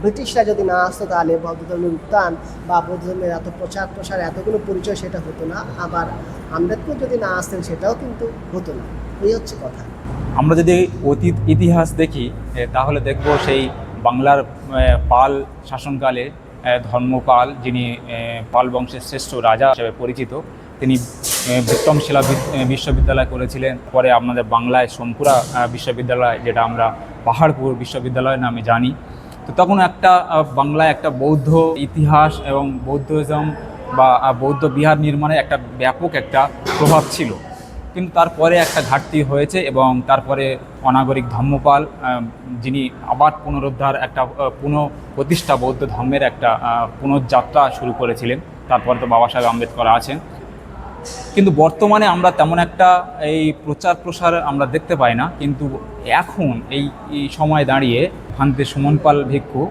ব্রিটিশরা যদি না আসতো তাহলে বৌদ্ধ ধর্মের উত্থান বা বৌদ্ধ ধর্মের এত প্রচার প্রসার এতগুলো পরিচয় সেটা হতো না। আবার আম্বেদকর যদি না আসতেন সেটাও কিন্তু হতো না। এই হচ্ছে কথা। আমরা যদি অতীত ইতিহাস দেখি তাহলে দেখব সেই বাংলার পাল শাসনকালে ধর্মপাল যিনি পাল বংশের শ্রেষ্ঠ রাজা হিসেবে পরিচিত তিনি বিক্রমশিলা বিশ্ববিদ্যালয় করেছিলেন। পরে আমাদের বাংলায় সোনপুরা আ, বিশ্ববিদ্যালয় যেটা আমরা পাহাড়পুর বিশ্ববিদ্যালয় নামে জানি। তো তখন একটা বাংলায় একটা বৌদ্ধ ইতিহাস এবং বৌদ্ধজম বা বৌদ্ধ বিহার নির্মাণে একটা ব্যাপক একটা প্রভাব ছিল। কিন্তু তারপরে একটা ঘাটতি হয়েছে এবং তারপরে অনাগরিক ধর্মপাল যিনি আবার পুনরুদ্ধার একটা পুনঃ প্রতিষ্ঠা বৌদ্ধ ধর্মের একটা পুনর্যাত্রা শুরু করেছিলেন। তারপরে তো বাবা সাহেব আম্বেদকর আছেন। কিন্তু বর্তমানে আমরা তেমন একটা এই প্রচার প্রসার আমরা দেখতে পাই না। কিন্তু এখন এই সময় দাঁড়িয়ে ভান্তে সুমন পাল ভিক্ষু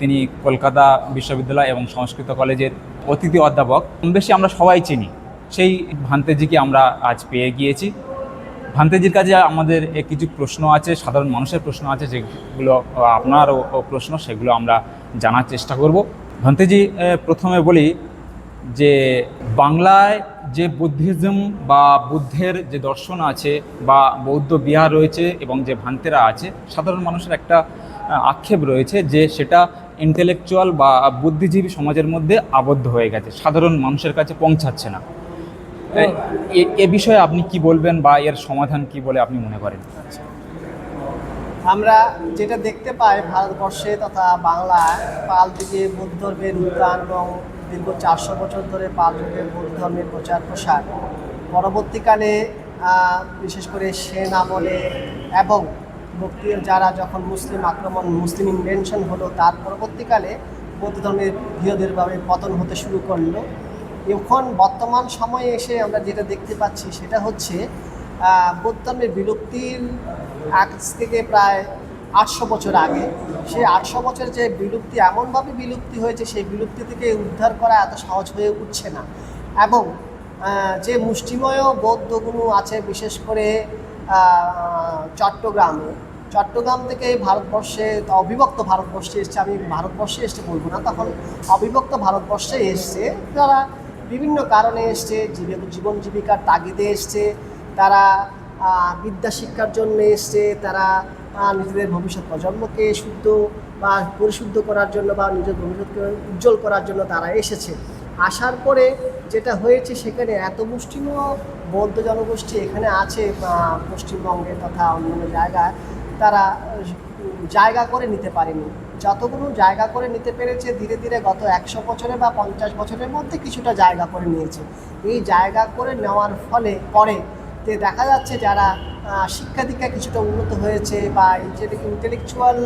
তিনি কলকাতা বিশ্ববিদ্যালয় এবং সংস্কৃত কলেজের অতিথি অধ্যাপক, কম বেশি আমরা সবাই চিনি। সেই ভান্তেজিকে আমরা আজ পেয়ে গিয়েছি। ভান্তেজির কাছে আমাদের কিছু প্রশ্ন আছে, সাধারণ মানুষের প্রশ্ন আছে, যেগুলো, আপনারও প্রশ্ন, সেগুলো আমরা জানার চেষ্টা করব। ভান্তেজি প্রথমে বলি যে বাংলায় যে বুদ্ধিজম বা বুদ্ধের যে দর্শন আছে বা বৌদ্ধ বিহার রয়েছে এবং যে ভান্তেরা আছে, সাধারণ মানুষের একটা আক্ষেপ রয়েছে যে সেটা ইন্টেলেকচুয়াল বা বুদ্ধিজীবী সমাজের মধ্যে আবদ্ধ হয়ে গেছে, সাধারণ মানুষের কাছে পৌঁছাচ্ছে না। এ- বিষয়ে আপনি কি বলবেন বা এর সমাধান কি বলে আপনি মনে করেন? আমরা যেটা দেখতে পাই ভারতবর্ষে তথা বাংলায় পাল যুগে বৌদ্ধ ধর্মের এবং দীর্ঘ চারশো বছর ধরে পাল যুগের বৌদ্ধ ধর্মের প্রচার প্রসার। পরবর্তীকালে বিশেষ করে সেন আমলে এবং ভক্তির যারা যখন মুসলিম আক্রমণ, মুসলিম ইনভেনশন হলো, তার পরবর্তীকালে বৌদ্ধ ধর্মের ধীরধীরভাবে পতন হতে শুরু করল। এখন বর্তমান সময়ে এসে আমরা যেটা দেখতে পাচ্ছি, সেটা হচ্ছে বৌদ্ধ ধর্মের বিলুপ্তির আজ থেকে প্রায় আটশো বছর আগে। সেই আটশো বছর যে বিলুপ্তি, এমনভাবে বিলুপ্তি হয়েছে, সেই বিলুপ্তি থেকে উদ্ধার করা এত সহজ হয়ে উঠছে না। এবং যে মুষ্টিময় বৌদ্ধগুলো আছে, বিশেষ করে চট্টগ্রামে, চট্টগ্রাম থেকে ভারতবর্ষে, অবিভক্ত ভারতবর্ষে এসছে, আমি ভারতবর্ষে এসছে বলব না, তখন অবিভক্ত ভারতবর্ষে এসছে, তারা বিভিন্ন কারণে এসছে, জীবে- জীবন জীবিকার তাগিদে এসছে, তারা বিদ্যা শিক্ষার জন্য এসছে, তারা নিজেদের ভবিষ্যৎ প্রজন্মকে শুদ্ধ বা পরিশুদ্ধ করার জন্য বা নিজের ভবিষ্যৎকে উজ্জ্বল করার জন্য তারা এসেছে। আসার পরে যেটা হয়েছে সেখানে এত মুষ্টিময় বৌদ্ধ জনগোষ্ঠী এখানে আছে পশ্চিমবঙ্গে তথা অন্যান্য জায়গায়, তারা জায়গা করে নিতে পারেনি। যতগুলো জায়গা করে নিতে পেরেছে, ধীরে ধীরে গত একশো বছরে বা পঞ্চাশ বছরের মধ্যে কিছুটা জায়গা করে নিয়েছে। এই জায়গা করে নেওয়ার ফলে পরে তে দেখা যাচ্ছে যারা শিক্ষা দীক্ষা কিছুটা উন্নত হয়েছে বা ইন্টেলেকচুয়াল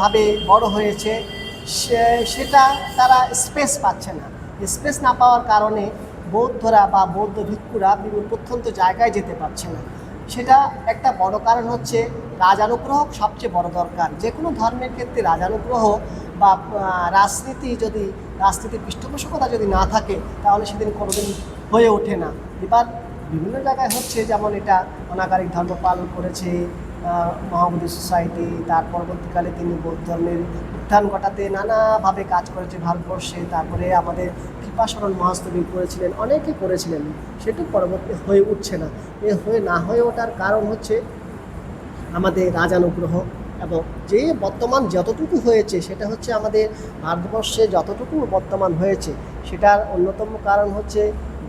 ভাবে বড় হয়েছে সেটা তারা স্পেস পাচ্ছে না। স্পেস না পাওয়ার কারণে বৌদ্ধরা বা বৌদ্ধ ভিক্ষুরা বিভিন্ন প্রত্যন্ত জায়গায় যেতে পারছে না। সেটা একটা বড় কারণ হচ্ছে রাজানুগ্রহ সবচেয়ে বড় দরকার। যে কোনো ধর্মের ক্ষেত্রে রাজানুগ্রহ বা রাজনীতি যদি, রাজনীতির পৃষ্ঠপোষকতা যদি না থাকে, তাহলে সেদিন কোনোদিন হয়ে ওঠে না। এবার বিভিন্ন জায়গায় হচ্ছে, যেমন এটা অনাগারিক ধর্ম পালন করেছে মহাবোধি সোসাইটি, তার পরবর্তীকালে তিনি বৌদ্ধ ধর্মের উত্থান ঘটাতে নানাভাবে কাজ করেছে ভারতবর্ষে, তারপরে আমাদের কৃপাসরণ মহাস্তবী করেছিলেন, অনেকে করেছিলেন, সেটু পরবর্তী হয়ে উঠছে না। এ হয়ে না হয়ে ওঠার কারণ হচ্ছে আমাদের রাজানুগ্রহ এবং যে বর্তমান যতটুকু হয়েছে, সেটা হচ্ছে আমাদের ভারতবর্ষে যতটুকু বর্তমান হয়েছে, সেটার অন্যতম কারণ হচ্ছে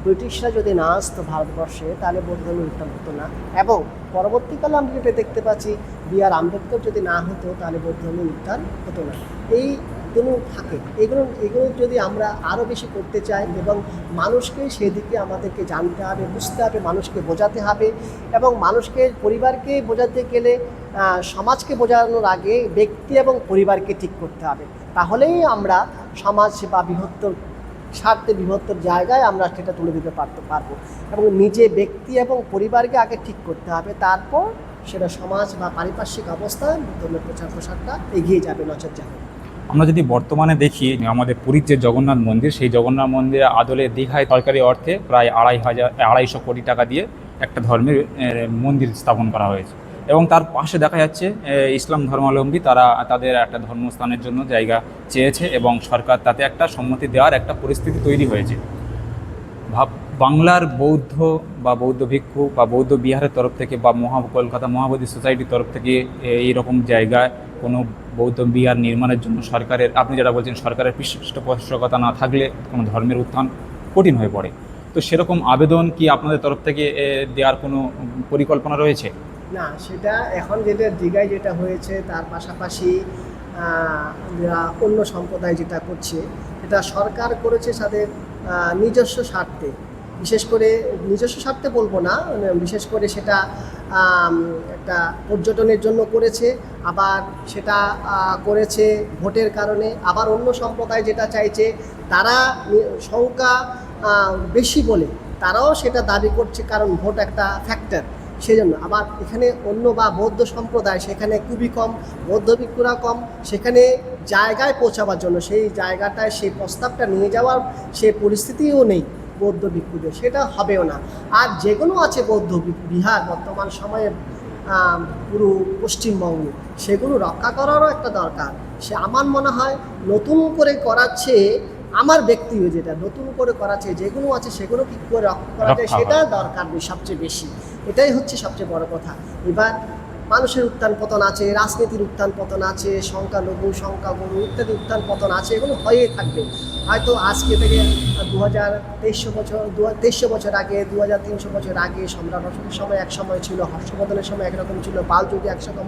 ব্রিটিশরা যদি না আসতো ভারতবর্ষে, তাহলে বৌদ্ধ উত্থান হতো না। এবং পরবর্তীকালে আমরা যেটা দেখতে পাচ্ছি, বি আর আম্বেদকর যদি না হতো, তাহলে বৌদ্ধ উত্থান হতো না। এই কোনো থাকে। এগুলো এগুলো যদি আমরা আরও বেশি করতে চাই এবং মানুষকে সেদিকে আমাদেরকে জানতে হবে, বুঝতে হবে, মানুষকে বোঝাতে হবে এবং মানুষকে, পরিবারকে বোঝাতে গেলে সমাজকে বোঝানোর আগে ব্যক্তি এবং পরিবারকে ঠিক করতে হবে। তাহলেই আমরা সমাজ বা বৃহত্তর স্বার্থে বৃহত্তর জায়গায় আমরা সেটা তুলে দিতে পারতে পারব। এবং নিজে ব্যক্তি এবং পরিবারকে আগে ঠিক করতে হবে, তারপর সেটা সমাজ বা পারিপার্শ্বিক অবস্থায় ধর্মের প্রচার প্রসারটা এগিয়ে যাবে নজর যাবে আমরা যদি বর্তমানে দেখি, আমাদের পুরীর যে জগন্নাথ মন্দির, সেই জগন্নাথ মন্দিরের আদলে দীঘায় সরকারি অর্থে প্রায় আড়াই হাজার, আড়াইশো কোটি টাকা দিয়ে একটা ধর্মের মন্দির স্থাপন করা হয়েছে। এবং তার পাশে দেখা যাচ্ছে ইসলাম ধর্মাবলম্বী, তারা তাদের একটা ধর্মস্থানের জন্য জায়গা চেয়েছে এবং সরকার তাতে একটা সম্মতি দেওয়ার একটা পরিস্থিতি তৈরি হয়েছে। ভাব, বাংলার বৌদ্ধ বা বৌদ্ধ ভিক্ষু বা বৌদ্ধ বিহারের তরফ থেকে বা মহা, কলকাতা মহাবোধি সোসাইটির তরফ থেকে এই রকম জায়গায় কোনো বৌদ্ধ বিহার নির্মাণের জন্য সরকারের, আপনি যেটা বলছেন, সরকারের পৃষ্ঠপোষকতা না থাকলে কোনো ধর্মের উত্থান কঠিন হয়ে পড়ে। তো সেরকম আবেদন কি আপনাদের তরফ থেকে দেওয়ার কোনো পরিকল্পনা রয়েছে? না, সেটা এখন যেটা দীঘায় যেটা হয়েছে, তার পাশাপাশি অন্য সম্প্রদায় যেটা করছে এটা সরকার করেছে তাদের নিজস্ব স্বার্থে। বিশেষ করে, নিজস্ব স্বার্থে বলব না, বিশেষ করে সেটা একটা পর্যটনের জন্য করেছে, আবার সেটা করেছে ভোটের কারণে, আবার অন্য সম্প্রদায় যেটা চাইছে, তারা সংখ্যা বেশি বলে, তারাও সেটা দাবি করছে, কারণ ভোট একটা ফ্যাক্টর সেই জন্য আবার এখানে অন্য বা বৌদ্ধ সম্প্রদায় সেখানে খুবই কম বৌদ্ধ ভিক্ষুরা কম সেখানে জায়গায় পৌঁছাবার জন্য সেই জায়গাটায় সেই প্রস্তাবটা নিয়ে যাওয়ার সেই পরিস্থিতিও নেই বৌদ্ধ ভিক্ষুদের সেটা হবেও না। আর যেগুলো আছে বৌদ্ধ বিহার বর্তমান সময়ে পুরো পশ্চিমবঙ্গে সেগুলো রক্ষা করারও একটা দরকার। সে আমার মনে হয় নতুন করে করাচ্ছে আমার ব্যক্তিও যেটা নতুন করে করাচ্ছে যেগুলো আছে সেগুলো কি করে রক্ষা করা যায় সেটা দরকার সবচেয়ে বেশি। এটাই হচ্ছে সবচেয়ে বড় কথা। এবার মানুষের উত্থান পতন আছে, রাজনীতির উত্থান পতন আছে, সংখ্যালঘু, সংখ্যাগুরু ইত্যাদি উত্থান পতন আছে, এগুলো হয়েই থাকবে। হয়তো আজকে থেকে দু হাজার তেইশশো বছর দু তেইশশো বছর আগে দু হাজার তিনশো বছর আগে সম্রাট অশোকের সময় এক সময় ছিল, হর্ষবর্ধনের সময় একরকম ছিল পাল যুগে একরকম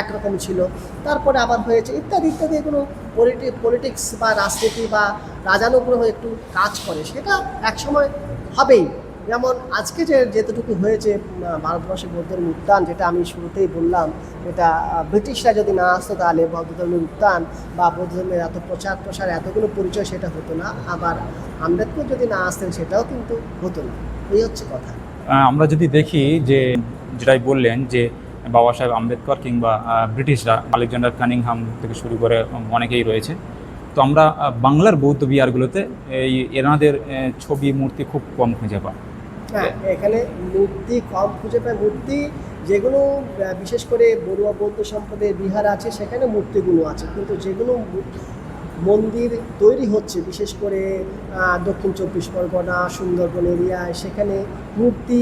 একরকম ছিল। তারপরে আবার হয়েছে ইত্যাদি ইত্যাদি এগুলো পলিটি পলিটিক্স বা রাজনীতি বা রাজানুগ্রহ একটু কাজ করে, সেটা একসময় হবেই। যেমন আজকে যে যেতটুকু হয়েছে ভারতবর্ষে বৌদ্ধ ধর্মের উত্থান যেটা আমি শুরুতেই বললাম, এটা ব্রিটিশরা যদি না আসতো তাহলে বৌদ্ধ ধর্মের উত্থান বা বৌদ্ধ ধর্মের এত প্রচার প্রসার, এতগুলো পরিচয় সেটা হতো না। আবার আম্বেদকর যদি না আসতেন সেটাও কিন্তু হতো না। এই হচ্ছে কথা। আমরা যদি দেখি যে, যেটাই বললেন যে, বাবা সাহেব আম্বেদকর কিংবা ব্রিটিশরা, আলেকজান্ডার কানিংহাম থেকে শুরু করে অনেকেই রয়েছে। তো আমরা বাংলার বৌদ্ধ বিহারগুলোতে এই এনাদের ছবি, মূর্তি খুব কম খুঁজে পাই। হ্যাঁ এখানে মূর্তি কম খুঁজে পায় মূর্তি যেগুলো বিশেষ করে বড়ুয়া বৌদ্ধ সম্প্রদায়ের বিহার আছে সেখানে মূর্তিগুলো আছে। কিন্তু যেগুলো মন্দির তৈরি হচ্ছে বিশেষ করে দক্ষিণ চব্বিশ পরগনা সুন্দরবন এরিয়ায় সেখানে মূর্তি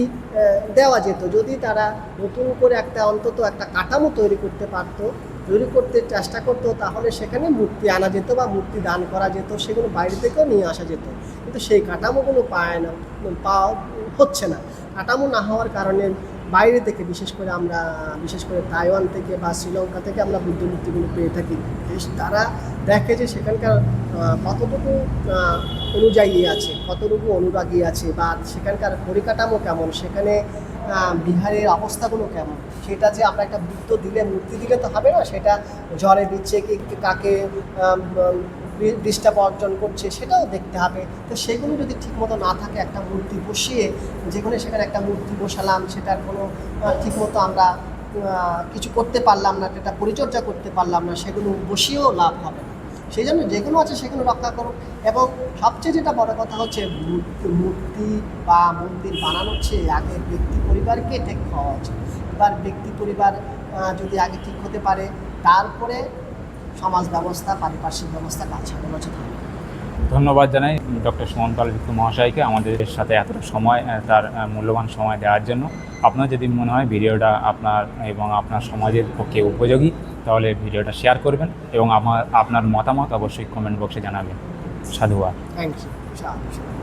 দেওয়া যেত। যদি তারা নতুন করে একটা অন্তত একটা কাঠামো তৈরি করতে পারতো তৈরি করতে চেষ্টা করতো তাহলে সেখানে মূর্তি আনা যেত বা মূর্তি দান করা যেত সেগুলো বাইরে থেকেও নিয়ে আসা যেত। কিন্তু সেই কাঠামোগুলো পায় না। পাওয়া হচ্ছে না। কাঠামো না হওয়ার কারণে বাইরে থেকে, বিশেষ করে আমরা, বিশেষ করে তাইওয়ান থেকে বা শ্রীলঙ্কা থেকে আমরা বুদ্ধ মূর্তিগুলো পেয়ে থাকি। তারা দেখে যে সেখানকার কতটুকু অনুযায়ী আছে, কতটুকু অনুরাগী আছে বা সেখানকার পরিকাঠামো কেমন, সেখানে বিহারের অবস্থাগুলো কেমন? সেটা যে আমরা একটা বৃত্ত দিলে মূর্তি দিলে তো হবে না, সেটা জ্বরে দিচ্ছে কি কাকে ডিস্টার্ব অর্জন করছে সেটাও দেখতে হবে। তো সেগুলো যদি ঠিকমতো না থাকে একটা মূর্তি বসিয়ে, যেখানে সেখানে একটা মূর্তি বসালাম, সেটার কোনো ঠিকমতো আমরা কিছু করতে পারলাম না, সেটা পরিচর্যা করতে পারলাম না, সেগুলো বসিয়েও লাভ হবে না। সেই জন্য যেগুলো আছে সেগুলো রক্ষা করুক এবং সবচেয়ে যেটা বড় কথা হচ্ছে, মূর্তি মূর্তি বা মন্দির বানানোর চেয়ে আগে ব্যক্তি পরিবারকে ঠিক হওয়া উচিত। এবার ব্যক্তি পরিবার যদি আগে ঠিক হতে পারে তারপরে সমাজ ব্যবস্থা পারিপার্শ্বিক ব্যবস্থা কাজ হবে ধন্যবাদ জানাই ডক্টর সুমন পাল ভিক্ষু মহাশয়কে আমাদের সাথে এতটা সময় তার মূল্যবান সময় দেওয়ার জন্য। আপনার যদি মনে হয় ভিডিওটা আপনার এবং আপনার সমাজের পক্ষে উপযোগী তাহলে ভিডিওটা শেয়ার করবেন এবং আমার আপনার মতামত অবশ্যই কমেন্ট বক্সে জানাবেন। সাধুবাদ। Thank you